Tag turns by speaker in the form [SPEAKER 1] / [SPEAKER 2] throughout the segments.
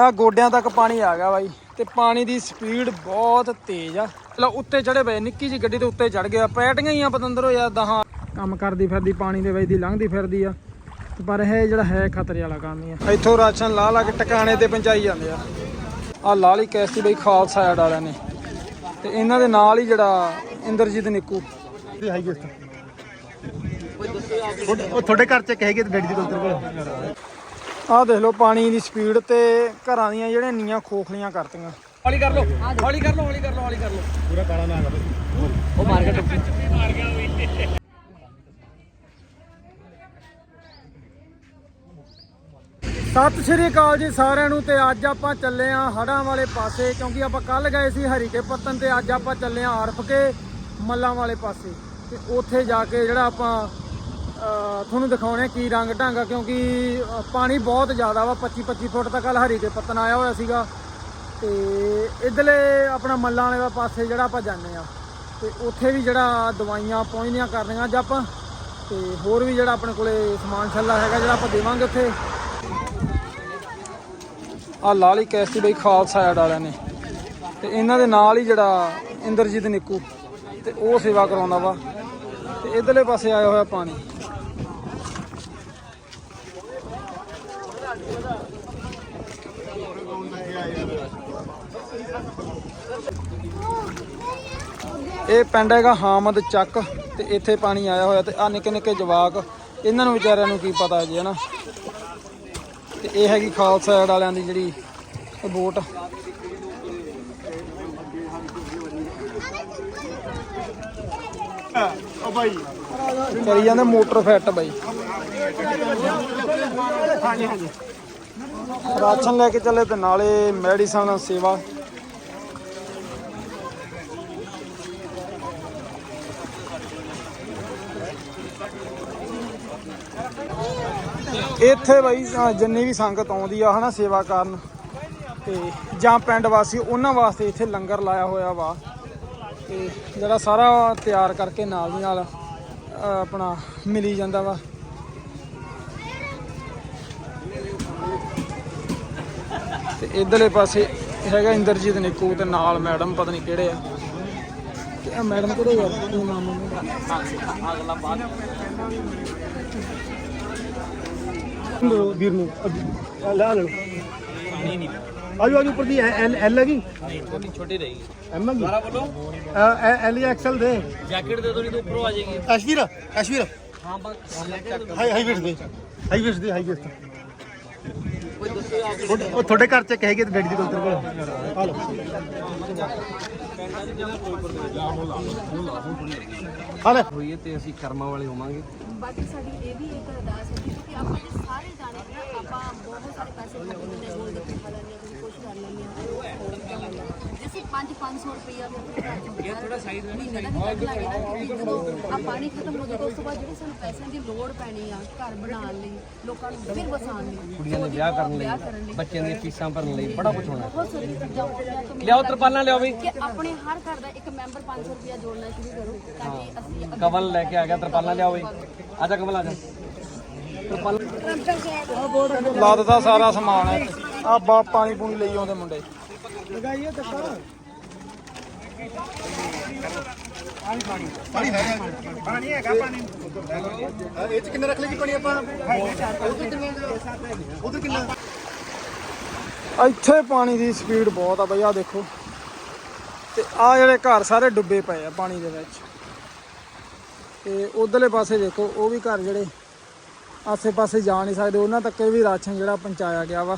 [SPEAKER 1] ਆ ਗੋਡਿਆਂ ਤੱਕ ਪਾਣੀ ਆ ਗਿਆ ਬਾਈ ਤੇ ਪਾਣੀ ਦੀ ਸਪੀਡ ਬਹੁਤ ਤੇਜ਼ ਆ। ਚਲੋ ਉੱਤੇ ਚੜੇ ਪਏ, ਨਿੱਕੀ ਜੀ ਗੱਡੀ ਦੇ ਉੱਤੇ ਚੜ ਗਿਆ ਪੈਟੀਆਂ ਹੀ ਆ ਪਤੰਦਰ ਹੋਇਆ ਦਹਾਂ ਕੰਮ ਕਰਦੀ ਫਿਰਦੀ, ਪਾਣੀ ਦੇ ਵਿੱਚ ਦੀ ਲੰਘਦੀ ਫਿਰਦੀ ਆ। ਪਰ ਇਹ ਜਿਹੜਾ ਹੈ ਖਤਰੇ ਵਾਲਾ ਕੰਮ ਹੀ ਆ। ਇੱਥੋਂ ਰਾਸ਼ਨ ਲਾ ਲਾ ਕੇ ਟਿਕਾਣੇ ਤੇ ਪਹੁੰਚਾਈ ਜਾਂਦੇ ਆ। ਆ ਲਾਲੀ ਕੈਸੀ ਬਈ ਖਾਲਸਾ ਐਡ ਵਾਲਿਆਂ ਨੇ। ਤੇ ਇਹਨਾਂ ਦੇ ਨਾਲ ਹੀ ਜਿਹੜਾ ਇੰਦਰਜੀਤ ਨਿੱਕੂ।
[SPEAKER 2] ਤੇ ਹਾਈ ਉਹ ਤੁਹਾਡੇ ਘਰ ਚ ਕਹੇਗੇ ਤੇ ਡੈਡੀ ਦੀ ਕੋਲ।
[SPEAKER 1] ਆਹ ਦੇਖ ਲਓ ਪਾਣੀ ਦੀ ਸਪੀਡ ਤੇ ਘਰਾਂ ਦੀਆਂ ਜਿਹੜੀਆਂ ਨੀਆਂ ਖੋਖਲੀਆਂ ਕਰਤੀਆਂ।
[SPEAKER 3] ਹੌਲੀ ਕਰ ਲਓ ਹੌਲੀ ਕਰ ਲਓ ਹੌਲੀ ਕਰ ਲਓ ਹੌਲੀ ਕਰ ਲਓ।
[SPEAKER 2] ਪੂਰਾ ਕਾਲਾ ਨਾ ਕਰ
[SPEAKER 3] ਉਹ ਮਾਰ ਕੇ
[SPEAKER 1] ਸਤਿ ਸ਼੍ਰੀ ਅਕਾਲ ਜੀ ਸਾਰਿਆਂ ਨੂੰ ਤੇ ਅੱਜ ਆਪਾਂ ਚੱਲੇ ਆਂ ਹੜਾਂ ਵਾਲੇ ਪਾਸੇ ਕਿਉਂਕਿ ਆਪਾਂ ਕੱਲ ਗਏ ਸੀ ਹਰੀਕੇ ਪੱਤਨ ਤੇ ਅੱਜ ਆਪਾਂ ਚੱਲੇ ਆਂ ਆਰਫ ਕੇ ਮੱਲਾਂ ਵਾਲੇ ਪਾਸੇ। ਤੇ ਉੱਥੇ ਜਾ ਕੇ ਜਿਹੜਾ ਆਪਾਂ ਤੁਹਾਨੂੰ ਦਿਖਾਉਣੇ ਕੀ ਰੰਗ ਢੰਗ ਆ, ਕਿਉਂਕਿ ਪਾਣੀ ਬਹੁਤ ਜ਼ਿਆਦਾ ਵਾ 25 25 ਫੁੱਟ ਤੱਕ ਕੱਲ ਹਰੀਕੇ ਪੱਤਨ ਆਇਆ ਹੋਇਆ ਸੀਗਾ। ਤੇ ਇਧਰਲੇ ਆਪਣਾ ਮੱਲਾਂ ਵਾਲੇ ਪਾਸੇ ਜਿਹੜਾ ਆਪਾਂ ਜਾਂਦੇ ਆ, ਤੇ ਉੱਥੇ ਵੀ ਜਿਹੜਾ ਦਵਾਈਆਂ ਪਹੁੰਚਦੀਆਂ ਕਰਨੀਆਂ ਅੱਜ ਆਪਾਂ, ਤੇ ਹੋਰ ਵੀ ਜਿਹੜਾ ਆਪਣੇ ਕੋਲੇ ਸਮਾਨ ਛੱਲਾ ਹੈਗਾ, ਜਿਹੜਾ ਆਪਾਂ ਦੇਵਾਂਗੇ ਉੱਥੇ। ਆ ਲਾਲੀ ਕੈਸੀ ਬਈ ਖਾਲਸਾ ਐਡ ਵਾਲਿਆਂ ਨੇ, ਤੇ ਇਹਨਾਂ ਦੇ ਨਾਲ ਹੀ ਜਿਹੜਾ ਇੰਦਰਜੀਤ ਨਿੱਕੂ, ਤੇ ਉਹ ਸੇਵਾ ਕਰਾਉਂਦਾ ਵਾ, ਤੇ ਇਧਰਲੇ ਪਾਸੇ ਆਇਆ ਹੋਇਆ ਪਾਣੀ। ਇਹ ਪਿੰਡ ਹੈਗਾ ਹਾਮਦ ਚੱਕ ਤੇ ਇੱਥੇ ਪਾਣੀ ਆਇਆ ਹੋਇਆ ਤੇ ਆ ਨਿੱਕੇ ਨਿੱਕੇ ਜਵਾਕ, ਇਹਨਾਂ ਨੂੰ ਵਿਚਾਰਿਆਂ ਨੂੰ ਕੀ ਪਤਾ ਜੀ, ਹਨਾ? ਤੇ ਇਹ ਹੈਗੀ ਖਾਲਸਾ ਐਡ ਵਾਲਿਆਂ ਦੀ ਜਿਹੜੀ ਇਹ ਬੋਟ
[SPEAKER 2] ਉਹ ਭਾਈ
[SPEAKER 1] ਕਰੀ ਜਾਂਦੇ ਮੋਟਰ ਫਿੱਟ ਬਾਈ। ਰਾਸ਼ਨ ਲੈ ਕੇ ਚੱਲੇ ਤੇ ਨਾਲੇ ਮੈਡੀਸਨ ਸੇਵਾ। ਇੱਥੇ ਬਈ ਜਿੰਨੀ ਵੀ ਸੰਗਤ ਆਉਂਦੀ ਆ ਹਨਾ ਸੇਵਾ ਕਰਨ ਤੇ ਜਾਂ ਪਿੰਡ ਵਾਸੀ, ਉਹਨਾਂ ਵਾਸਤੇ ਇੱਥੇ ਲੰਗਰ ਲਾਇਆ ਹੋਇਆ ਵਾ। ਤੇ ਜਿਹੜਾ ਸਾਰਾ ਤਿਆਰ ਕਰਕੇ ਨਾਲ ਦੀ ਨਾਲ ਆਪਣਾ ਮਿਲੀ ਜਾਂਦਾ ਵਾ। ਇਧਰਲੇ ਪਾਸੇ ਹੈਗਾ ਇੰਦਰਜੀਤ ਨਿੱਕੂ ਤੇ ਨਾਲ ਮੈਡਮ ਪਤਾ ਨਹੀਂ ਕਿਹੜੇ ਆ। ਤੇ ਇਹ ਮੈਡਮ ਕਿਹੜੇ ਯਾਰ ਕੀ ਨਾਮ ਉਹਨਾਂ ਦਾ
[SPEAKER 2] ਲੋ ਵੀਰ ਨੂੰ। ਅੱਗੇ- ਲੈ ਲੈ ਨਹੀਂ ਨਹੀਂ ਆਜੋ ਆਜੋ ਉੱਪਰ ਦੀ ਐਲ ਐਲ ਹੈਗੀ?
[SPEAKER 3] ਥੋੜੀ ਛੋਟੀ ਰਹੀ
[SPEAKER 2] ਐਮ ਹੈਗੀ?
[SPEAKER 3] ਦੁਬਾਰਾ ਬੋਲੋ
[SPEAKER 2] ਐਲ ਜਾਂ ਐਕਸਲ ਦੇ।
[SPEAKER 3] ਜੈਕਟ ਦੇ ਦੋ ਨਹੀਂ ਤਾਂ ਉੱਪਰੋਂ ਆ ਜਾਏਗੀ।
[SPEAKER 2] ਐਸ਼ਵੀਰ ਐਸ਼ਵੀਰ।
[SPEAKER 3] ਹਾਂ ਬਸ।
[SPEAKER 2] ਹਾਈ ਹਾਈ ਵੇਟ ਦੇ। ਹਾਈ ਵੇਟ ਦੇ ਹਾਈ ਵੇਟ
[SPEAKER 3] ਆ
[SPEAKER 2] ਉਹ ਤੁਹਾਡੇ ਘਰ ਚ ਕਹੇਗੇ ਤੇ ਡੈਡੀ ਦੀ ਕੋਲ ਕੋਲ ਆ ਲਓ ਹਾਂ ਲੈ
[SPEAKER 3] ਹੋਈਏ ਤੇ ਅਸੀਂ ਕਰਮਾਂ ਵਾਲੇ ਹੋਵਾਂਗੇ।
[SPEAKER 4] ਬਾਕੀ ਸਾਡੀ ਇਹ ਵੀ ਇੱਕ ਅਰਦਾਸ ਹੈ ਕਿ ਆਪਾਂ ਜੇ ਸਾਰੇ ਜਾਣੇ ਨਾ ਆਪਾਂ ਬਹੁਤ ਸਾਰੇ ਪੈਸੇ ਖਰਚ ਨੇ ਗੋਲ ਗੱਪੇ ਖਾ ਲੈਂਦੇ ਹਾਂ ਕੁਝ ਕਰ ਲੈਂਦੇ ਹਾਂ ਜਿਵੇਂ 5-500 ਰੁਪਈਆ ਵੀ ਮਹੀਨੇ ਦਾ ਵੀ ਕੱਢ ਲਾਂਗੇ ਨਾ ਕਿਉਂਕਿ ਜਦੋਂ ਆ ਪਾਣੀ ਖਤਮ ਹੋ ਜਾਊਗਾ ਉਸ ਤੋਂ ਬਾਅਦ ਜਿਹੜੀ ਸਾਨੂੰ ਪੈਸਿਆਂ ਦੀ ਲੋੜ ਪੈਣੀ ਆ ਘਰ ਬਣਾਉਣ ਲਈ ਲੋਕਾਂ ਨੂੰ ਫਿਰ ਵਸਾਉਣ ਲਈ
[SPEAKER 3] ਕੁੜੀਆਂ ਦੇ ਵਿਆਹ ਕਰਨ
[SPEAKER 4] ਵਿਆਹ ਕਰਨ
[SPEAKER 3] ਲਈ। ਬੱਚਿਆਂ ਦੀਆਂ ਫੀਸਾਂ ਭਰਨ ਲਈ ਬੜਾ ਕੁਝ ਹੋਣਾ।
[SPEAKER 4] ਬਹੁਤ ਸਾਰੀ ਚੀਜ਼ਾਂ ਹੋਣਗੀਆਂ ਤਾਂ
[SPEAKER 3] ਲਿਆਓ ਤਰਪਾਲਾਂ ਲਿਆਓ ਬਈ
[SPEAKER 4] ਕਿ ਆਪਣੇ ਹਰ ਘਰ ਦਾ ਇੱਕ ਮੈਂਬਰ 500 ਰੁਪਇਆ ਜੋੜਨਾ ਸ਼ੁਰੂ ਕਰੋ ਤਾਂ ਕਿ ਅਸੀਂ ਅੱਗੇ
[SPEAKER 3] ਕਵਲ ਲੈ ਕੇ ਆ ਗਿਆ ਤਰਪਾਲਾਂ ਲਿਆਓ ਬਈ ਆ ਜਾ ਕਵਲ ਆ ਜਾ। ਤਰਪਾਲਾਂ
[SPEAKER 1] ਲਾ ਦਿੱਤਾ ਸਾਰਾ ਸਮਾਨ ਹੈ। ਆ ਬਾ ਪਾਣੀ ਪੂਣੀ ਲਈ ਆਉਂਦੇ ਮੁੰਡੇ। ਲਗਾਈਏ
[SPEAKER 2] ਪਾਣੀ ਹੈਗਾ ਪਾਣੀ ਹੈਗਾ ਪਾਣੀ ਇਹ ਚ ਕਿੰਨੇ ਰੱਖ ਲਈ ਪਾਣੀ ਆਪਾਂ ਉਧਰ ਕਿੰਨਾ ਉਧਰ ਕਿੰਨਾ
[SPEAKER 1] ਇੱਥੇ ਪਾਣੀ ਦੀ ਸਪੀਡ ਬਹੁਤ ਆ ਬਈ ਆ ਦੇਖੋ। ਤੇ ਆ ਜਿਹੜੇ ਘਰ ਸਾਰੇ ਡੁੱਬੇ ਪਏ ਆ ਪਾਣੀ ਦੇ ਵਿੱਚ। ਤੇ ਉਧਰਲੇ ਪਾਸੇ ਦੇਖੋ, ਉਹ ਵੀ ਘਰ ਜਿਹੜੇ ਆਸੇ-ਪਾਸੇ ਜਾ ਨਹੀਂ ਸਕਦੇ, ਉਹਨਾਂ ਤੱਕ ਵੀ ਰਾਸ਼ਨ ਜਿਹੜਾ ਪਹੁੰਚਾਇਆ ਗਿਆ ਵਾ।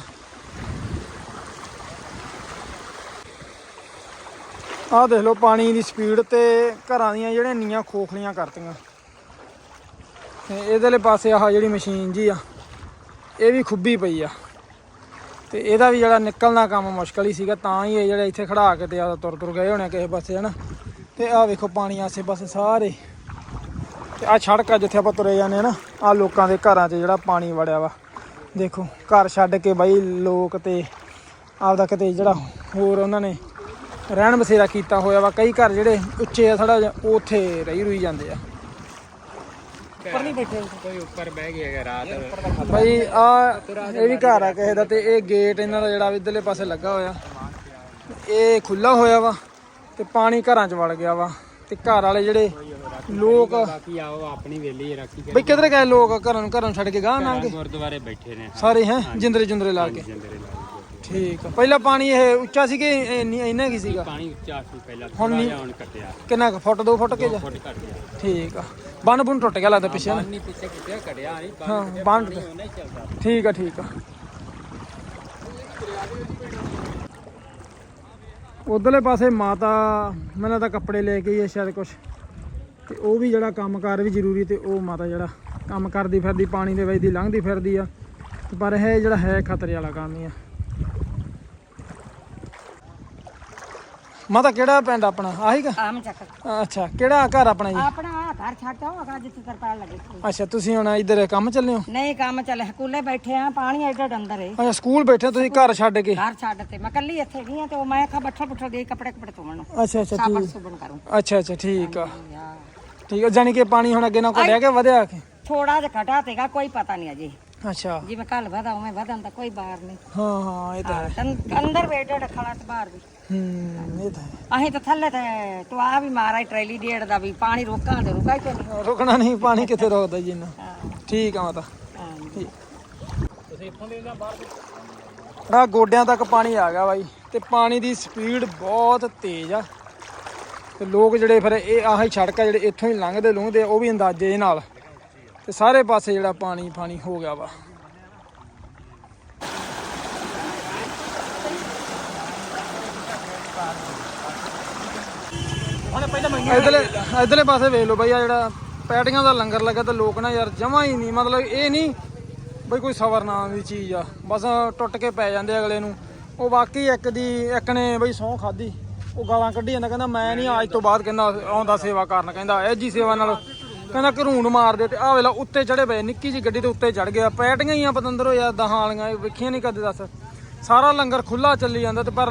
[SPEAKER 1] ਆਹ ਦੇਖ ਲਓ ਪਾਣੀ ਦੀ ਸਪੀਡ ਤੇ ਘਰਾਂ ਦੀਆਂ ਜਿਹੜੀਆਂ ਨੀਆਂ ਖੋਖਲੀਆਂ ਕਰਤੀਆਂ। ਤੇ ਇਹਦੇਲੇ ਪਾਸੇ ਆਹ ਜਿਹੜੀ ਮਸ਼ੀਨ ਜੀ ਆ, ਇਹ ਵੀ ਖੁੱਬੀ ਪਈ ਆ। ਤੇ ਇਹਦਾ ਵੀ ਜਿਹੜਾ ਨਿਕਲਣਾ ਕੰਮ ਮੁਸ਼ਕਲ ਹੀ ਸੀਗਾ, ਤਾਂ ਹੀ ਇਹ ਜਿਹੜੇ ਇੱਥੇ ਖੜਾ ਕੇ ਤੇ ਆ ਤੁਰ ਤੁਰ ਗਏ ਹੋਣੇ ਕਿਸੇ ਪਾਸੇ, ਹਨਾ। ਤੇ ਆਹ ਵੇਖੋ ਪਾਣੀ ਆਸੇ ਪਾਸੇ ਸਾਰੇ। ਤੇ ਆ ਸੜਕ ਆ ਜਿੱਥੇ ਆਪਾਂ ਤੁਰੇ ਜਾਂਦੇ ਹਨਾ ਆ ਲੋਕਾਂ ਦੇ ਘਰਾਂ 'ਚ ਜਿਹੜਾ ਪਾਣੀ ਵੜਿਆ ਵਾ। ਦੇਖੋ, ਘਰ ਛੱਡ ਕੇ ਬਾਈ ਲੋਕ ਤੇ ਆਪਦਾ ਕਿਤੇ ਜਿਹੜਾ ਹੋਰ ਉਹਨਾਂ ਨੇ ਰਹਿਣ ਬਸੇਰਾ ਕੀਤਾ ਹੋਇਆ ਵਾ। ਕਈ ਘਰ ਜਿਹੜੇ ਉੱਚੇ ਆ ਥੋੜਾ ਉਹ ਉੱਥੇ ਰਹੀ ਰੁਈ ਜਾਂਦੇ ਆ।
[SPEAKER 3] ਉੱਪਰ ਨਹੀਂ ਬੈਠੇ ਕੋਈ ਉੱਪਰ ਬਹਿ ਗਿਆ ਰਾਤ।
[SPEAKER 1] ਭਾਈ ਆ ਇਹ ਵੀ ਘਰ ਆ ਕਿਸੇ ਦਾ ਤੇ ਇਹ ਗੇਟ ਇਹਨਾਂ ਦਾ ਜਿਹੜਾ ਇਧਰਲੇ ਪਾਸੇ ਲੱਗਾ ਹੋਇਆ। ਇਹ ਖੁੱਲਾ ਹੋਇਆ ਵਾ ਤੇ ਪਾਣੀ ਘਰਾਂ 'ਚ ਵੜ ਗਿਆ ਵਾ ਤੇ ਘਰ ਵਾਲੇ ਜਿਹੜੇ ਲੋਕ
[SPEAKER 3] ਬਾਕੀ ਆਓ ਆਪਣੀ ਵੇਲੀ ਰੱਖੀ
[SPEAKER 1] ਬਈ ਕਿਧਰ ਗਏ ਲੋਕ? ਘਰਾਂ ਨੂੰ ਘਰਾਂ ਨੂੰ ਛੱਡ ਕੇ ਗਾਹ ਨਾਂਗੇ
[SPEAKER 3] ਗੁਰਦੁਆਰੇ ਬੈਠੇ ਨੇ।
[SPEAKER 1] ਸਾਰੇ ਹੈ? ਜਿੰਦਰੇ ਜੁੰਦਰੇ ਲਾ ਕੇ।
[SPEAKER 3] ਜੰਦਰੇ ਲਾ
[SPEAKER 1] ਠੀਕ ਆ। ਪਹਿਲਾਂ ਪਾਣੀ ਇਹ ਉੱਚਾ ਸੀ ਕਿ ਇੰਨੀ- ਇੰਨਾ ਕੀ ਸੀਗਾ?
[SPEAKER 3] ਪਾਣੀ ਉੱਚਾ ਸੀ ਪਹਿਲਾਂ
[SPEAKER 1] ਹੁਣ ਨਹੀਂ।
[SPEAKER 3] ਹੁਣ ਕੱਟਿਆ
[SPEAKER 1] ਕਿੰਨਾ ਕੁ? ਫੁੱਟ ਦੋ ਫੁੱਟ ਕੇ ਜਾ?
[SPEAKER 3] ਫੁੱਟ ਘਟ ਗਿਆ।
[SPEAKER 1] ਠੀਕ ਆ। ਬੰਨ ਬੁੰਨ ਟੁੱਟ ਗਿਆ ਲੱਗਦਾ ਪਿੱਛੇ। ਨਾ
[SPEAKER 3] ਨਹੀਂ ਪਿੱਛੇ ਕਿਤੇ ਕੜਿਆ ਨਹੀਂ
[SPEAKER 1] ਹਾਂ ਬੰਨ ਟੁੱਟ-
[SPEAKER 3] ਨਹੀਂ ਚੱਲਦਾ।
[SPEAKER 1] ਠੀਕ ਆ ਠੀਕ ਆ। ਉਧਰਲੇ ਪਾਸੇ ਮਾਤਾ ਮੈਨੂੰ ਤਾਂ ਕੱਪੜੇ ਲੈ ਕੇ ਹੀ ਆ ਸ਼ਾਇਦ ਕੁਛ। ਤੇ ਉਹ ਵੀ ਜਿਹੜਾ ਕੰਮਕਾਰ ਵੀ ਜ਼ਰੂਰੀ ਤੇ ਉਹ ਮਾਤਾ ਜਿਹੜਾ ਕੰਮ ਕਰਦੀ ਫਿਰਦੀ ਪਾਣੀ ਦੇ ਵਿੱਚ ਦੀ ਲੰਘਦੀ ਫਿਰਦੀ ਆ। ਤੇ ਪਰ ਇਹ ਜਿਹੜਾ ਹੈ ਖਤਰੇ ਵਾਲਾ ਕੰਮ ਹੀ ਆ। ਮਾਤਾ ਕਿਹੜਾ ਪਿੰਡ ਆਪਣਾ? ਆਹੀ ਕਾ
[SPEAKER 5] ਆਮ ਚੱਕ
[SPEAKER 1] ਅੱਛਾ ਕਿਹੜਾ ਘਰ ਆਪਣਾ ਜੀ?
[SPEAKER 5] ਆਪਣਾ ਆਹ ਘਰ ਛੱਡ ਜਾਓ ਅਗਾ ਜਿੱਥੇ ਤਰਪਾਲ ਲੱਗੇ।
[SPEAKER 1] ਅੱਛਾ ਤੁਸੀਂ ਹੁਣ ਇੱਧਰ ਕੰਮ ਚੱਲੇ ਹੋ?
[SPEAKER 5] ਨਹੀਂ ਕੰਮ ਚੱਲੇ ਸਕੂਲੇ ਬੈਠੇ ਆ ਪਾਣੀ ਐਡਾ ਅੰਦਰ ਏ।
[SPEAKER 1] ਅੱਛਾ ਸਕੂਲ ਬੈਠੇ ਹੋ ਤੁਸੀਂ ਘਰ ਛੱਡ ਕੇ?
[SPEAKER 5] ਘਰ ਛੱਡ ਤੇ ਮੈਂ ਕੱਲੀ ਇੱਥੇ ਗਈ ਆ ਤੇ ਉਹ ਮੈਂ ਖਾ ਬੱਠਾ ਬੁੱਠਾ ਦੇ ਕੱਪੜੇ ਕੱਪੜੇ ਧੋਣ ਨੂੰ।
[SPEAKER 1] ਅੱਛਾ ਅੱਛਾ
[SPEAKER 5] ਸਾਬਣ
[SPEAKER 1] ਠੀਕ।
[SPEAKER 5] ਸੁਬਣ ਕਰੂੰ।
[SPEAKER 1] ਅੱਛਾ ਅੱਛਾ ਠੀਕ ਆ। ਠੀਕ ਆ ਜਾਨੀ ਕਿ ਪਾਣੀ ਹੁਣ ਅੱਗੇ ਨਾ ਘਟਿਆ ਕਿ ਵਧਿਆ ਕਿ?
[SPEAKER 5] ਥੋੜਾ ਜਿਹਾ ਘਟਾ ਤੇਗਾ ਕੋਈ ਪਤਾ ਨਹੀਂ ਅਜੇ।
[SPEAKER 1] ਅੱਛਾ।
[SPEAKER 5] ਜਿਵੇਂ ਕੱਲ ਵਧਾ ਉਵੇਂ ਵਧਣ ਦਾ ਕੋਈ ਬਾਹਰ ਨਹੀਂ।
[SPEAKER 1] ਹਾਂ ਹਾਂ ਇਹ ਤਾਂ ਹੈ
[SPEAKER 5] ਅੰਦਰ ਵੇਟੇ ਖਲਾ ਤੇ ਬਾਹਰ ਵੀ।
[SPEAKER 1] ਹੂੰ ਇਹ ਤਾਂ ਹੈ।
[SPEAKER 5] ਅਸੀਂ ਤਾਂ ਥੱਲੇ ਤੇ ਤੂੰ ਆ ਵੀ ਮਾਰਾ ਈ ਟਰੈਲੀ ਡੇਢ ਦਾ ਵੀ ਪਾਣੀ ਰੋਕਾਂ ਤੇ ਰੁਕਾ ਹੀ ਕੋਈ ਨਹੀਂ
[SPEAKER 1] ਰੁਕਣਾ ਨਹੀਂ ਪਾਣੀ ਕਿੱਥੇ ਰੁਕਦਾ ਜੀ ਇੰਨਾ?
[SPEAKER 5] ਹਾਂ,
[SPEAKER 1] ਠੀਕ ਆ ਮਾਤਾ।
[SPEAKER 5] ਹਾਂ।
[SPEAKER 1] ਠੀਕ। ਗੋਡਿਆਂ ਤੱਕ ਪਾਣੀ ਆ ਗਿਆ ਬਾਈ ਤੇ ਪਾਣੀ ਦੀ ਸਪੀਡ ਬਹੁਤ ਤੇਜ਼ ਆ। ਤੇ ਲੋਕ ਜਿਹੜੇ ਫਿਰ ਇਹ ਆਹੀ ਸੜਕ ਜਿਹੜੇ ਇੱਥੋਂ ਹੀ ਲੰਘਦੇ ਲੁੰਘਦੇ ਆ ਉਹ ਵੀ ਅੰਦਾਜ਼ੇ ਨਾਲ। ਤੇ ਸਾਰੇ ਪਾਸੇ ਜਿਹੜਾ ਪਾਣੀ ਪਾਣੀ ਹੋ ਗਿਆ ਵਾ। ਇਧਰਲੇ ਇਧਰਲੇ ਪਾਸੇ ਵੇਖ ਲਓ ਬਈ ਆ ਜਿਹੜਾ ਪੈਟੀਆਂ ਦਾ ਲੰਗਰ ਲੱਗਾ ਤੇ ਲੋਕ ਨਾ ਯਾਰ ਜਮਾ ਹੀ ਨਹੀਂ ਮਤਲਬ ਇਹ ਨਹੀਂ ਬਈ ਕੋਈ ਸਬਰ ਨਾਮ ਦੀ ਚੀਜ਼ ਆ। ਬਸ ਟੁੱਟ ਕੇ ਪੈ ਜਾਂਦੇ ਅਗਲੇ ਨੂੰ। ਉਹ ਵਾਕਈ ਇੱਕ ਦੀ ਇੱਕ ਨੇ ਬਈ ਸਹੁੰ ਖਾਦੀ ਉਹ ਗਾਲਾਂ ਕੱਢੀ ਜਾਂਦਾ ਕਹਿੰਦਾ ਮੈਂ ਨਹੀਂ ਅੱਜ ਤੋਂ ਬਾਅਦ ਕਹਿੰਦਾ ਆਉਂਦਾ ਸੇਵਾ ਕਰਨ ਕਹਿੰਦਾ ਇਹ ਜੀ ਸੇਵਾ ਨਾਲ ਕਹਿੰਦਾ ਘਰੂਣ ਮਾਰਦੇ ਤੇ ਆ ਵੇਲਾ ਉੱਤੇ ਚੜੇ ਪਏ ਨਿੱਕੀ ਜੀ ਗੱਡੀ ਦੇ ਉੱਤੇ ਚੜ ਗਿਆ। ਪੈਟੀਆਂ ਹੀ ਆ ਪਤੰਦਰ ਹੋਇਆ ਦਹਾਂ ਵਾਲੀਆਂ ਵੇਖੀਆਂ ਨਹੀਂ ਕਦੇ ਦੱਸ। ਸਾਰਾ ਲੰਗਰ ਖੁੱਲਾ ਚੱਲੀ ਜਾਂਦਾ ਤੇ ਪਰ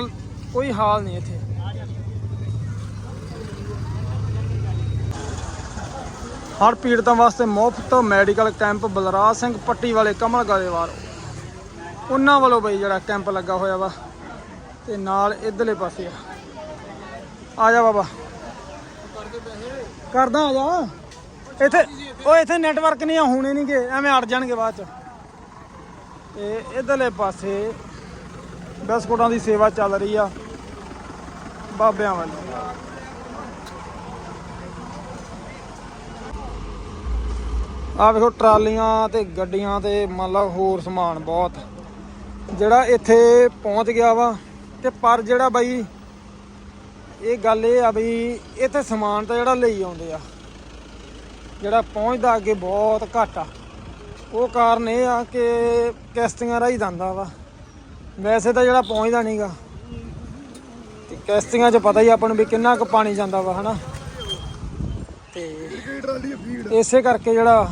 [SPEAKER 1] ਕੋਈ ਹਾਲ ਨਹੀਂ ਇੱਥੇ। ਹਰ ਪੀੜਤਾਂ ਵਾਸਤੇ ਮੁਫਤ ਮੈਡੀਕਲ ਕੈਂਪ ਬਲਰਾਜ ਸਿੰਘ ਪੱਟੀ ਵਾਲੇ ਕਮਲ ਗਾਲੇਵਾਲ ਉਹਨਾਂ ਵੱਲੋਂ ਬਈ ਜਿਹੜਾ ਕੈਂਪ ਲੱਗਾ ਹੋਇਆ ਵਾ, ਤੇ ਨਾਲ ਇਧਰਲੇ ਪਾਸੇ ਆ। ਆ ਜਾ ਬਾਬਾ। ਕਰਦਾ ਆ ਜਾ। ਇੱਥੇ ਉਹ ਇੱਥੇ ਨੈਟਵਰਕ ਨਹੀਂ ਆ, ਹੁਣੇ ਨਹੀਂ ਗਏ ਐਵੇਂ ਅੜ ਜਾਣਗੇ ਬਾਅਦ ਚ। ਤੇ ਇਧਰਲੇ ਪਾਸੇ ਬਿਸਕੁਟਾਂ ਦੀ ਸੇਵਾ ਚੱਲ ਰਹੀ ਆ, ਬਾਬਿਆਂ ਵੱਲੋਂ। ਆ ਵੇਖੋ ਟਰਾਲੀਆਂ ਤੇ ਗੱਡੀਆਂ ਤੇ ਮੰਨ ਲਾ ਹੋਰ ਸਮਾਨ ਬਹੁਤ। ਜਿਹੜਾ ਇੱਥੇ ਪਹੁੰਚ ਗਿਆ ਵਾ ਤੇ ਪਰ ਜਿਹੜਾ ਬਾਈ ਇਹ ਗੱਲ ਇਹ ਆ ਬਈ ਇੱਥੇ ਸਮਾਨ ਤਾਂ ਜਿਹੜਾ ਲਈ ਆਉਂਦੇ ਆ। ਜਿਹੜਾ ਪਹੁੰਚਦਾ ਅੱਗੇ ਬਹੁਤ ਘੱਟ ਆ। ਉਹ ਕਾਰਨ ਇਹ ਆ ਕਿ ਕਿਸ਼ਤੀਆਂ ਰਾਹੀਂ ਜਾਂਦਾ ਵਾ। ਵੈਸੇ ਤਾਂ ਜਿਹੜਾ ਪਹੁੰਚਦਾ ਨਹੀਂਗਾ ਤੇ ਕਿਸ਼ਤੀਆਂ 'ਚ ਪਤਾ ਹੀ ਆਪਾਂ ਨੂੰ ਵੀ ਕਿੰਨਾ ਕੁ ਪਾਣੀ ਜਾਂਦਾ ਵਾ, ਹਨਾ? ਤੇ ਇਸੇ ਕਰਕੇ ਜਿਹੜਾ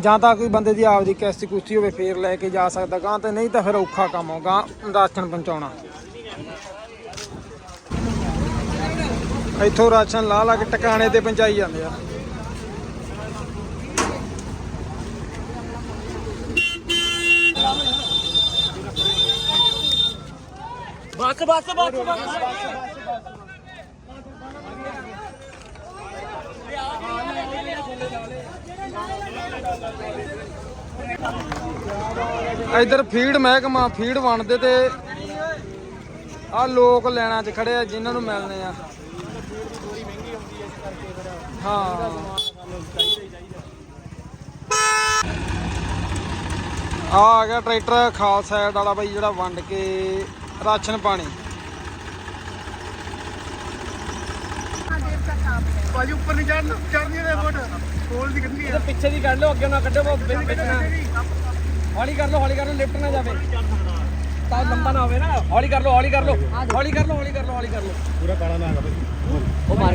[SPEAKER 1] ਜਾਂ ਤਾਂ ਕੋਈ ਬੰਦੇ ਦੀ ਆਪਦੀ ਕਿਸ਼ਤੀ ਕੁਸ਼ਤੀ ਹੋਵੇ ਫੇਰ ਲੈ ਕੇ ਜਾ ਸਕਦਾ ਗਾਂ ਤੇ ਨਹੀਂ ਤਾਂ ਫਿਰ ਔਖਾ ਕੰਮ ਹੋਗਾ ਰਾਸ਼ਨ ਪਹੁੰਚਾਉਣਾ। ਇੱਥੋਂ ਰਾਸ਼ਨ ਲਾ ਲਾ ਕੇ ਟਿਕਾਣੇ ਤੇ ਪਹੁੰਚਾਈ ਜਾਂਦੇ ਆ।
[SPEAKER 3] ਬਸ ਬਸ ਬਸ ਬਸ।
[SPEAKER 1] ਇੱਧਰ ਫੀਡ ਮਹਿਕਮਾ, ਫੀਡ ਵੰਡਦੇ ਤੇ ਆ ਲੋਕ ਲੈਣਾ 'ਚ ਖੜੇ ਆ ਜਿਨ੍ਹਾਂ ਨੂੰ ਮਿਲਨੇ ਆ। ਹਾਂ। ਆ ਆ ਗਿਆ ਟਰੈਕਟਰ ਖਾਲਸਾ ਸਾਈਡ ਵਾਲਾ ਬਾਈ, ਜਿਹੜਾ ਵੰਡ ਕੇ ਰਾਸ਼ਨ ਪਾਣੀ।
[SPEAKER 2] ਭਾਜੀ, ਉੱਪਰ ਨਹੀਂ ਚੜਨ ਚੜਨੀ ਦੇ ਫੁੱਟ। ਕੋਲ ਦੀ ਗੱਡੀ ਆ।
[SPEAKER 3] ਪਿੱਛੇ ਦੀ ਕੱਢ ਲਓ ਅੱਗੇ ਨਾ ਕੱਢੋ ਉਹ ਵਿੱਚ ਵਿੱਚ ਨਾ ਹੌਲੀ ਕਰ ਲਓ ਹੌਲੀ ਕਰ ਲਓ ਲਿਫਟ ਨਾ ਜਾਵੇ। ਤਾਂ ਲੰਬਾ ਨਾ ਹੋਵੇ ਨਾ। ਹੌਲੀ ਕਰ ਲਓ ਹੌਲੀ ਕਰ ਲਓ ਹੌਲੀ ਕਰ ਲਓ ਹੌਲੀ ਕਰ ਲਓ ਹੌਲੀ ਕਰ ਲਓ।
[SPEAKER 2] ਪੂਰਾ ਕਾਲਾ ਨਾ ਆਗਾ
[SPEAKER 3] ਉਹ ਮਾਰ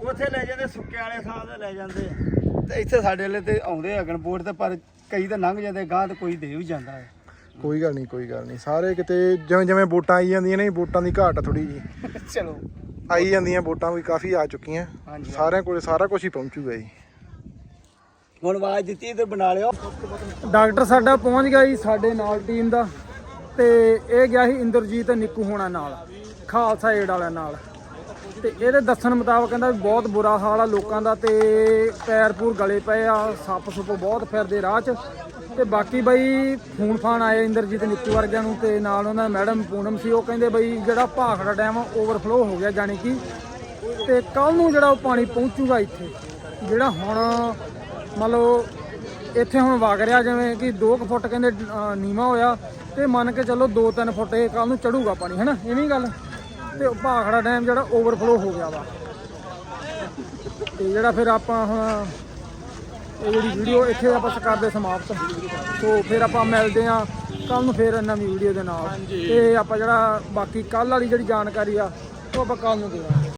[SPEAKER 2] ਉੱਥੇ ਲੈ ਜਾਂਦੇ ਸੁੱਕੇ ਵਾਲੇ ਥਾਂ ਤੇ ਲੈ ਜਾਂਦੇ ਆ। ਤੇ ਇੱਥੇ ਸਾਡੇ ਵਾਲੇ ਤੇ ਆਉਂਦੇ ਅਗਨ ਬੋਰਡ ਤੇ ਪਰ ਕਈ ਤਾਂ ਲੰਘ ਜਾਂਦੇ ਗਾਂ ਤੇ ਕੋਈ ਦੇ ਵੀ ਜਾਂਦਾ ਹੈ।
[SPEAKER 1] ਕੋਈ ਗੱਲ ਨਹੀਂ ਕੋਈ ਗੱਲ ਨਹੀਂ। ਸਾਰੇ ਕਿਤੇ ਜਿਵੇਂ ਜਿਵੇਂ ਵੋਟਾਂ ਆਈ ਜਾਂਦੀਆਂ ਨੇ ਵੋਟਾਂ ਦੀ ਘਾਟ ਥੋੜੀ ਜੀ
[SPEAKER 2] ਚਲੋ।
[SPEAKER 1] ਆਈ ਜਾਂਦੀਆਂ ਵੋਟਾਂ ਵੀ ਕਾਫੀ ਆ ਚੁੱਕੀਆਂ।
[SPEAKER 2] ਹਾਂਜੀ।
[SPEAKER 1] ਸਾਰਿਆਂ ਕੋਲੇ ਸਾਰਾ ਕੁਝ ਹੀ ਪਹੁੰਚੂਗਾ ਜੀ।
[SPEAKER 2] ਹੁਣ ਆਵਾਜ਼ ਦਿੱਤੀ ਤੇ ਬਣਾ ਲਿਓ।
[SPEAKER 1] ਡਾਕਟਰ ਸਾਡਾ ਪਹੁੰਚ ਗਿਆ ਜੀ ਸਾਡੇ ਨਾਲ ਟੀਮ ਦਾ। ਤੇ ਇਹ ਗਿਆ ਸੀ ਇੰਦਰਜੀਤ ਨਿੱਕੂ ਹੋਣਾ ਨਾਲ ਖਾਲਸਾ ਏਡ ਵਾਲਿਆਂ ਨਾਲ। ਤੇ ਇਹਦੇ ਦੱਸਣ ਮੁਤਾਬਕ ਕਹਿੰਦਾ ਵੀ ਬਹੁਤ ਬੁਰਾ ਹਾਲ ਆ ਲੋਕਾਂ ਦਾ ਤੇ ਪੈਰ ਪੂਰ ਗਲੇ ਪਏ ਆ ਸੱਪ ਸੁੱਪ ਬਹੁਤ ਫਿਰਦੇ ਰਾਹ 'ਚ। ਤੇ ਬਾਕੀ ਬਈ ਫੋਨ ਫਾਨ ਆਏ ਇੰਦਰਜੀਤ ਨਿੱਕੂ ਵਰਗਿਆਂ ਨੂੰ ਤੇ ਨਾਲ ਉਹਨਾਂ ਮੈਡਮ ਪੂਨਮ ਸੀ ਉਹ ਕਹਿੰਦੇ ਬਈ ਜਿਹੜਾ ਭਾਖੜਾ ਡੈਮ ਓਵਰਫਲੋ ਹੋ ਗਿਆ ਜਾਣੀ ਕਿ। ਤੇ ਕੱਲ ਨੂੰ ਜਿਹੜਾ ਉਹ ਪਾਣੀ ਪਹੁੰਚੂਗਾ ਇੱਥੇ ਜਿਹੜਾ ਹੁਣ ਮੰਨ ਲਓ ਇੱਥੇ ਹੁਣ ਵਗ ਰਿਹਾ ਜਿਵੇਂ ਕਿ 2 ਫੁੱਟ ਕਹਿੰਦੇ ਅਹ, ਨੀਵਾਂ ਹੋਇਆ ਤੇ ਮੰਨ ਕੇ ਚੱਲੋ 2-3 ਫੁੱਟ ਇਹ ਕੱਲ ਨੂੰ ਚੜੂਗਾ ਪਾਣੀ ਹੈਨਾ? ਐਵੇਂ ਹੀ ਗੱਲ? ਤੇ ਭਾਖੜਾ ਡੈਮ ਜਿਹੜਾ ਓਵਰਫਲੋ ਹੋ ਗਿਆ ਵਾ। ਤੇ ਜਿਹੜਾ ਫਿਰ ਆਪਾਂ ਹੁਣ ਇਹ ਜਿਹੜੀ ਵੀਡੀਓ ਇੱਥੇ ਆਪਾਂ ਕਰਦੇ ਸਮਾਪਤ। ਸੋ ਫਿਰ ਆਪਾਂ ਮਿਲਦੇ ਆ ਕੱਲ ਨੂੰ ਫਿਰ ਨਵੀਂ ਵੀਡੀਓ ਦੇ ਨਾਲ। ਤੇ ਆਪਾਂ ਜਿਹੜਾ ਬਾਕੀ ਕੱਲ ਵਾਲੀ ਜਿਹੜੀ ਜਾਣਕਾਰੀ ਆ ਉਹ ਆਪਾਂ ਕੱਲ ਨੂੰ ਦੇਵਾਂਗੇ।